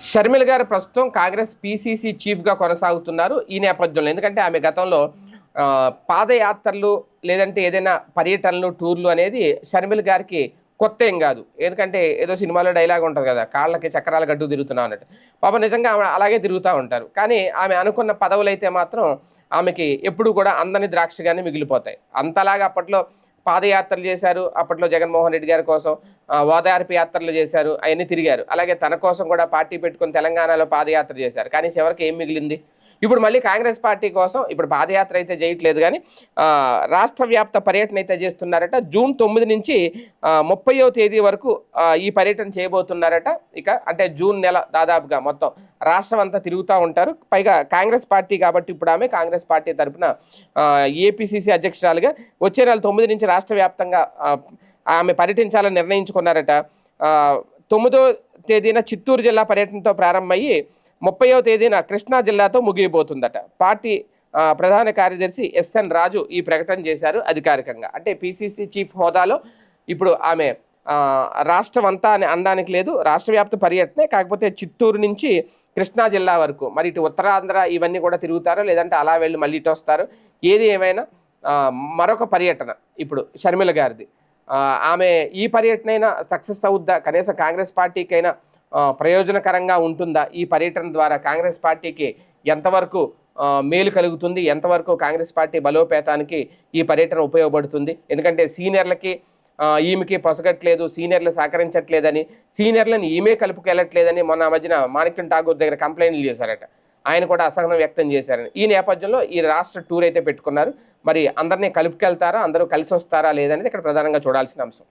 షర్మిల గారు ప్రస్తుతం కాంగ్రెస్ పీసీసీ చీఫ్గా కొనసాగుతున్నారు ఈ నేపథ్యంలో. ఎందుకంటే ఆమె గతంలో పాదయాత్రలు లేదంటే ఏదైనా పర్యటనలు టూర్లు అనేది షర్మిల గారికి కొత్త ఏం కాదు. ఎందుకంటే ఏదో సినిమాలో డైలాగ్ ఉంటుంది కదా కాళ్ళకి చక్రాల గడ్డు తిరుగుతున్నాం అన్నట్టు. పాప నిజంగా ఆమె అలాగే తిరుగుతూ ఉంటారు. కానీ ఆమె అనుకున్న పదవులు అయితే మాత్రం ఆమెకి ఎప్పుడు కూడా అందని ద్రాక్షగానే మిగిలిపోతాయి. అంతలాగా అప్పట్లో పాదయాత్రలు చేశారు. అప్పట్లో జగన్మోహన్ రెడ్డి గారి కోసం ఓదార్పు యాత్రలు చేశారు. అవన్నీ తిరిగారు. అలాగే తన కోసం కూడా పార్టీ పెట్టుకుని తెలంగాణలో పాదయాత్ర చేశారు. కానీ చివరికి ఏం మిగిలింది? ఇప్పుడు మళ్ళీ కాంగ్రెస్ పార్టీ కోసం ఇప్పుడు పాదయాత్ర అయితే చేయట్లేదు కానీ రాష్ట్ర వ్యాప్త పర్యటన అయితే చేస్తున్నారట. జూన్ తొమ్మిది నుంచి ముప్పయో తేదీ వరకు ఈ పర్యటన చేయబోతున్నారట. ఇక అంటే జూన్ నెల దాదాపుగా మొత్తం రాష్ట్రం అంతా తిరుగుతూ ఉంటారు. పైగా కాంగ్రెస్ పార్టీ కాబట్టి ఇప్పుడు ఆమె కాంగ్రెస్ పార్టీ తరఫున ఏపీసీసీ అధ్యక్షురాలుగా వచ్చే నెల తొమ్మిది నుంచి రాష్ట్ర వ్యాప్తంగా ఆమె పర్యటించాలని నిర్ణయించుకున్నారట. తొమ్మిదో తేదీన చిత్తూరు జిల్లా పర్యటనతో ప్రారంభమయ్యి ముప్పయో తేదీన కృష్ణా జిల్లాతో ముగియబోతుందట. పార్టీ ప్రధాన కార్యదర్శి ఎస్ఎన్ రాజు ఈ ప్రకటన చేశారు అధికారికంగా. అంటే పిసిసి చీఫ్ హోదాలో ఇప్పుడు ఆమె రాష్ట్రం అంతా అని అనడానికి లేదు రాష్ట్ర వ్యాప్త పర్యటనే కాకపోతే చిత్తూరు నుంచి కృష్ణా జిల్లా వరకు. మరి ఇటు ఉత్తరాంధ్ర ఇవన్నీ కూడా తిరుగుతారో లేదంటే అలా వెళ్ళి మళ్ళీ ఇటు వస్తారు ఏది ఏమైనా మరొక పర్యటన ఇప్పుడు షర్మిల గారిది. ఆమె ఈ పర్యటన అయినా సక్సెస్ అవుద్దా? కనీసం కాంగ్రెస్ పార్టీకైనా ప్రయోజనకరంగా ఉంటుందా? ఈ పర్యటన ద్వారా కాంగ్రెస్ పార్టీకి ఎంతవరకు మేలు కలుగుతుంది? ఎంతవరకు కాంగ్రెస్ పార్టీ బలోపేతానికి ఈ పర్యటన ఉపయోగపడుతుంది? ఎందుకంటే సీనియర్లకి ఈమెకి పొసగట్లేదు సీనియర్లు సహకరించట్లేదని సీనియర్లను ఈమె కలుపుకెళ్ళట్లేదని మొన్న ఆ మధ్యన మాణిక్యం ఠాగూర్ దగ్గర కంప్లైంట్లు చేశారట. ఆయన కూడా అసహనం వ్యక్తం చేశారని. ఈ నేపథ్యంలో ఈ రాష్ట్ర టూర్ అయితే పెట్టుకున్నారు. మరి అందరినీ కలుపుకెళ్తారా? అందరూ కలిసి వస్తారా లేదనేది ఇక్కడ ప్రధానంగా చూడాల్సిన అంశం.